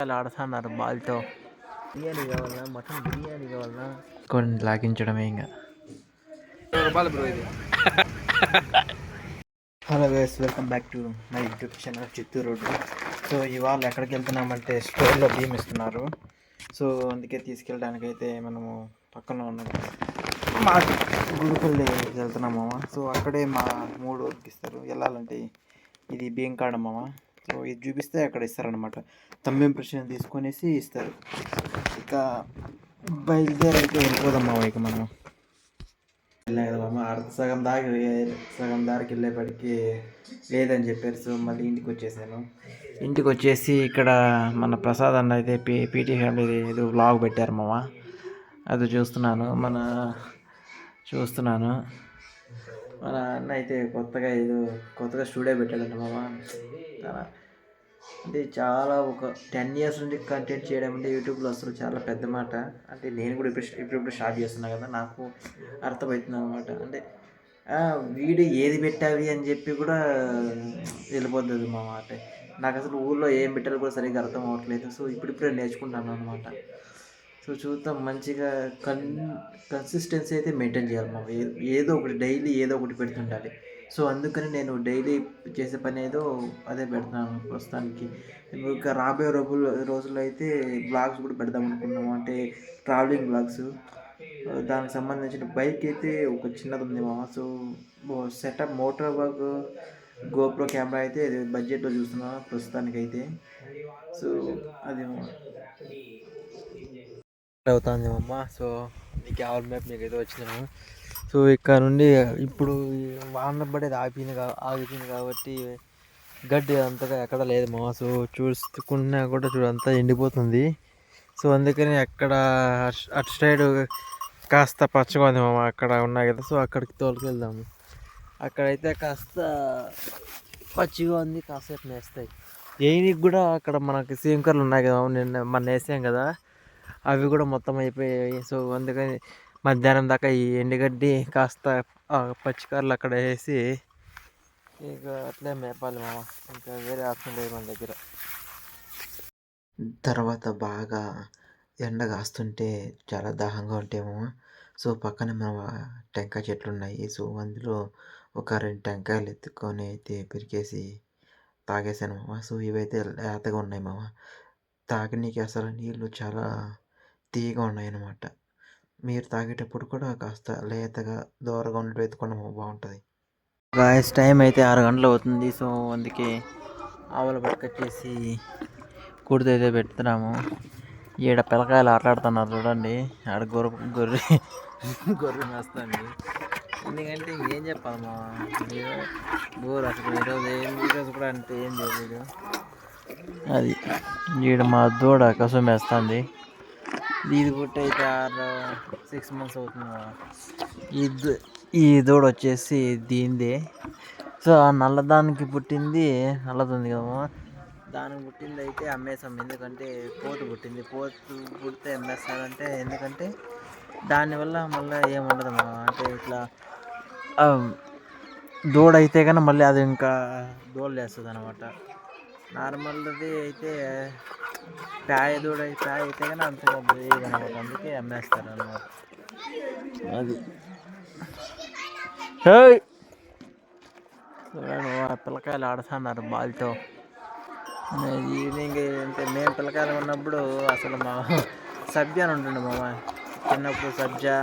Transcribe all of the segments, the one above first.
ఆడుతున్నారు బాల్తో. బిర్యానీ కావాలన్నా మటన్ బిర్యానీ కావాలన్నా కొన్ని లాగించడమే ఇంకా. రూపాయలు బ్రో ఇది. Hello guys welcome back to my YouTube channel Chittoor road so ఇవాళ ఎక్కడికి వెళ్తున్నామంటే స్టోర్లో బియ్యం ఇస్తున్నారు. సో అందుకే తీసుకెళ్ళడానికి అయితే మనము పక్కన ఉన్న మా గురుకుల్ని వెళ్తున్నాము సో అక్కడే మా మూడు ఇస్తారు. వెళ్ళాలంటే ఇది బియ్యం కాడ మామ. సో ఇది చూపిస్తే అక్కడ ఇస్తారనమాట తమ్మి ఇంప్రెషన్ తీసుకొనేసి ఇస్తారు. ఇక బయలుదేరైతే వెళ్ళిపోదాం ఇక మనం. వెళ్ళాం కదా సగం దాకా సగం దారికి వెళ్ళేపటికి లేదని చెప్పారు. సో మళ్ళీ ఇంటికి వచ్చేసాను. ఇంటికి వచ్చేసి ఇక్కడ మన ప్రసాద్ అన్న అయితే పీ పీటీ ఫ్యామిలీ ఏదో వ్లాగ్ పెట్టారు మామ అది చూస్తున్నాను. మన చూస్తున్నాను. మన అన్న అయితే కొత్తగా ఏదో కొత్తగా స్టూడియో పెట్టాడంట మామ తన అంటే చాలా ఒక టెన్ ఇయర్స్ నుండి కంటెంట్ చేయడం అంటే యూట్యూబ్లో అసలు చాలా పెద్ద మాట. అంటే నేను కూడా ఇప్పుడు ఇప్పుడిప్పుడు స్టార్ట్ చేస్తున్నా కదా నాకు అర్థమవుతుంది అనమాట అంటే వీడు వీడియో ఏది పెట్టాలి అని చెప్పి కూడా వెళ్ళిపోతుంది మా మాట. నాకు అసలు ఊళ్ళో ఏం పెట్టాలో కూడా సరిగ్గా అర్థం అవ్వట్లేదు. సో ఇప్పుడిప్పుడే నేర్చుకుంటాను అనమాట సో చూద్దాం మంచిగా కన్ కన్సిస్టెన్సీ అయితే మెయింటైన్ చేయాలి మా ఏదో ఒకటి డైలీ ఏదో ఒకటి పెడుతుండాలి. సో అందుకని నేను డైలీ చేసే పని ఏదో అదే పెడతాను ప్రస్తుతానికి. ఇంకా రాబోయే రోజులు రోజుల్లో అయితే బ్లాగ్స్ కూడా పెడదాం అనుకున్నాము అంటే ట్రావెలింగ్ బ్లాగ్స్ దానికి సంబంధించిన బైక్ అయితే ఒక చిన్నది ఉంది మామ. So setup motor work GoPro camera అయితే బడ్జెట్లో చూస్తున్నా ప్రస్తుతానికి అయితే. సో అది అవుతుంది అమ్మ సో నీకు క్యాబ్ మ్యాప్ మీకు ఏదో వచ్చినాము సో ఇక్కడ నుండి ఇప్పుడు వానలు వాన పడేది ఆగిపోయింది కా ఆగిపోయింది కాబట్టి గడ్డి అంతగా ఎక్కడ లేదు మా సో చూసుకున్నా కూడా చూడంతా ఎండిపోతుంది. సో అందుకని అక్కడ అటు సైడ్ కాస్త పచ్చగా ఉంది మామ. అక్కడ ఉన్నాయి కదా సో అక్కడికి తోలుకెళ్దాము అక్కడైతే కాస్త పచ్చిగా ఉంది కాసేపు నేస్తాయి. ఏనికి కూడా అక్కడ మనకి సీంకర్లు ఉన్నాయి కదా నిన్న మన వేసాం కదా అవి కూడా మొత్తం అయిపోయాయి. సో అందుకని మధ్యాహ్నం దాకా ఈ ఎండుగడ్డి కాస్త పచ్చికారులు అక్కడ వేసి ఇక అట్లే మేపాలి మామ. ఇంకా వేరే ఆప్షన్ లేదు మన దగ్గర. తర్వాత బాగా ఎండ కాస్తుంటే చాలా దాహంగా ఉంటాయేమో సో పక్కన మన టెంకాయ చెట్లు ఉన్నాయి. సో అందులో ఒక రెండు టెంకాయలు ఎత్తుకొని అయితే పెరికేసి తాగేసాను మామ. సో ఇవైతే లేతగా ఉన్నాయి మామ. తాగనీకి అసలు నీళ్ళు చాలా తీయగా ఉన్నాయి అన్నమాట మీరు తాగేటప్పుడు కూడా కాస్త లేతగా దూరగా ఉన్నట్టు ఎత్తుకోవడం బాగుంటుంది. గాయస్ టైం అయితే ఆరు గంటలు అవుతుంది. సో అందుకే ఆవుల పట్టుకొచ్చేసి కూడితో అయితే పెడుతున్నాము. ఈడ పిల్లకాయలు ఆటలాడుతున్నారు చూడండి. ఆడ గొర్రె గొర్రె గొర్రె మేస్తుంది. ఎందుకంటే ఏం చెప్పాలమ్మా? బోర్ అసలు ఈరోజు ఏం ఈరోజు కూడా అంటే ఏం చేయలేదు. అది ఈడ మా దూడ కసం వేస్తుంది ఇది పుట్టి అయితే ఆరు సిక్స్ మంత్స్ అవుతుంది ఇది ఈ ఈ దూడ వచ్చేసి దీందే సో ఆ నల్లదానికి పుట్టింది నల్లదుంది కదా దానికి పుట్టింది అయితే అమ్మేసాం ఎందుకంటే పోతు పుట్టింది. పోతు పుడితే అమ్మేస్తారంటే ఎందుకంటే దానివల్ల మళ్ళీ ఏముండదు మా అంటే ఇట్లా దూడ అయితే కానీ మళ్ళీ అది ఇంకా దూడలు వేస్తుంది అనమాట నార్మల్ది అయితే ప్యాయ దూడ ప్యాయ అయితే కానీ వేయదు అనమాట అందుకే అమ్మేస్తారు అనమాట అది! చూడండి పిల్లకాయలు ఆడుతున్నారు బాల్తో. ఈవినింగ్ అంటే మేము పిల్లకాయలు ఉన్నప్పుడు అసలు మా సబ్జా అని ఉంటుండే మామ. చిన్నప్పుడు సబ్జా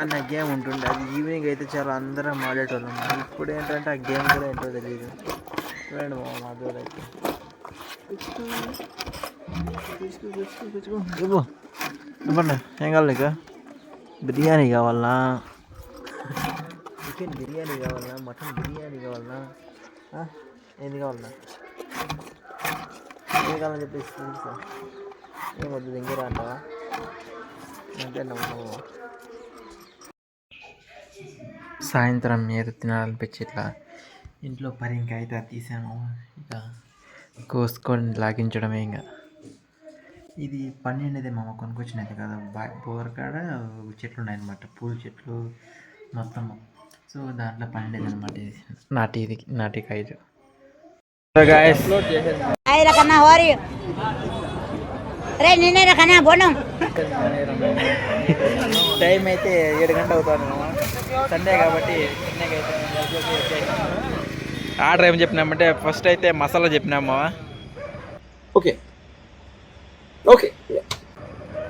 అన్న గేమ్ ఉంటుండే. అది ఈవినింగ్ అయితే చాలా అందరం ఆడేటోళ్ళం. ఇప్పుడు ఏంటంటే ఆ గేమ్ కూడా ఏంటో తెలియదు మామ మా అయితే ఇవ్వు. ఇవ్వండి ఏం కావాలి నీకు? బిర్యానీ కావాలనా? చికెన్ బిర్యానీ కావాలనా? మటన్ బిర్యానీ కావాలనా? ఏంది కావాలన్నా ఏం కావాలని చెప్పేసి తెలుసా ఏం వద్దు దగ్గర అంటావా? అంతే నమ్మకం సాయంత్రం ఏదో తినాలనిపించి ఇట్లా ఇంట్లో పని ఇంకా అయితే అది తీసాను ఇక కోసుకొని లాగించడమే ఇంకా ఇది పన్నెండుదే మామ కొనుక్కొచ్చినది కదా బా బోరకాడ చెట్లు ఉన్నాయన్నమాట పూల చెట్లు మొత్తం సో దాంట్లో పన్నెండు అనమాట ఇది. నాటి ఇది నాటి కాయలు. రే నిన్నే కన్నా బోనం టైం అయితే ఏడు గంటలు అవుతాను సండే కాబట్టి ఆర్డర్ ఏం చెప్పినామంటే ఫస్ట్ అయితే మసాలా చెప్పినాము? ఓకే. ఓకే.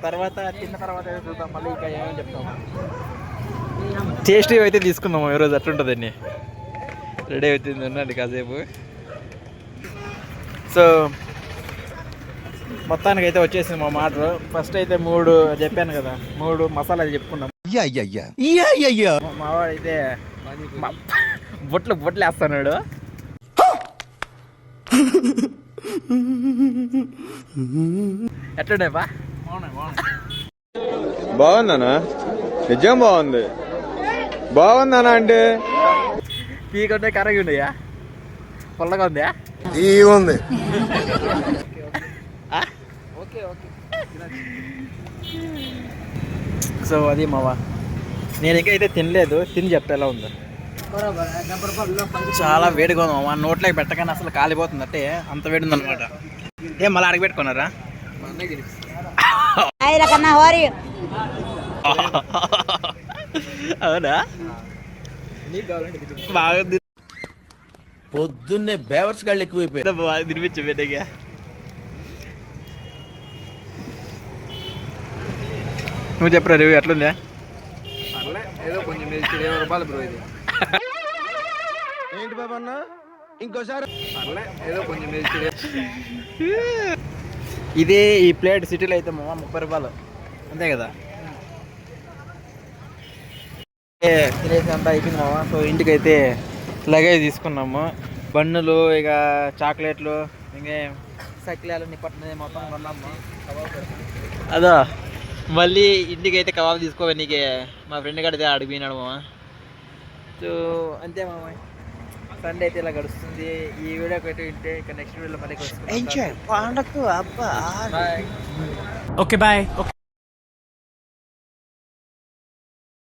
తర్వాత తిన్న తర్వాత చూద్దాం మళ్ళీ ఇంకా ఏమేమి చెప్తాము టేస్టీ అయితే తీసుకుందాము ఈరోజు అట్లుంటుందండి రెడీ అవుతుంది ఉండండి కాసేపు. సో మొత్తానికి అయితే వచ్చేసింది మా ఆర్డర్ ఫస్ట్ అయితే మూడు చెప్పాను కదా మూడు మసాలాలు చెప్పుకున్నాం. మా- మావాడైతే మా- బొట్లు బొట్లు వేస్తున్నాడు. ఎట్లున్నాయి బా? బాగుందనా నిజం బాగుంది. బాగుందనా అంటే? పీకుంటే కరగి ఉన్నాయా పుల్లగా ఉందా? ఉంది. సో అది మావా. నేను ఇంకా అయితే తినలేదు. తిని చెప్తా ఎలా ఉందో. చాలా వేడిగా ఉంది మామ. నోట్లోకి పెట్టగానే అసలు కాలిపోతుంది. అంటే అంత వేడి ఉంది అనమాట ఏం మళ్ళీ మా కన్నా హోరి అవునా బాగుంది పొద్దున్నే బేవర్స్ గాళ్ళు ఎక్కువైపోయారు బాగా తినిపించు బిడ్డగా నువ్వు చెప్పరా రివ్యూ ఎట్లుందా? ఏదో కొంచెం ఇరవై రూపాయలు బ్రో ఇది. ఏంటి బాబు అన్న? ఇంకోసారి. ఏదో కొంచెం ఇదే ఈ ప్లేట్ సిటీలో అయితే మా ముప్పై రూపాయలు. అంతే కదా? తినేసి అంతా అయిపోయింది మామ. సో ఇంటికి అయితే లగేజ్ తీసుకున్నాము. బన్నులు ఇక చాక్లెట్లు ఇంకా సక్లాలు నిప్పట్టినది మొత్తం కొన్నాము. అదో మళ్ళీ ఇంటికి అయితే కబాబ్ తీసుకోవాలి నీకే మా ఫ్రెండ్ గడితే అడిగిపోయినాడు మామ. సో అంతే మామ. సండే అయితే ఇలా గడుస్తుంది ఈ వీడియోకి అయితే ఉంటే ఇక నెక్స్ట్ వీడియోలో మళ్ళీ కలుసుకుందాం. పండగ అబ్బా. Okay, bye. Okay.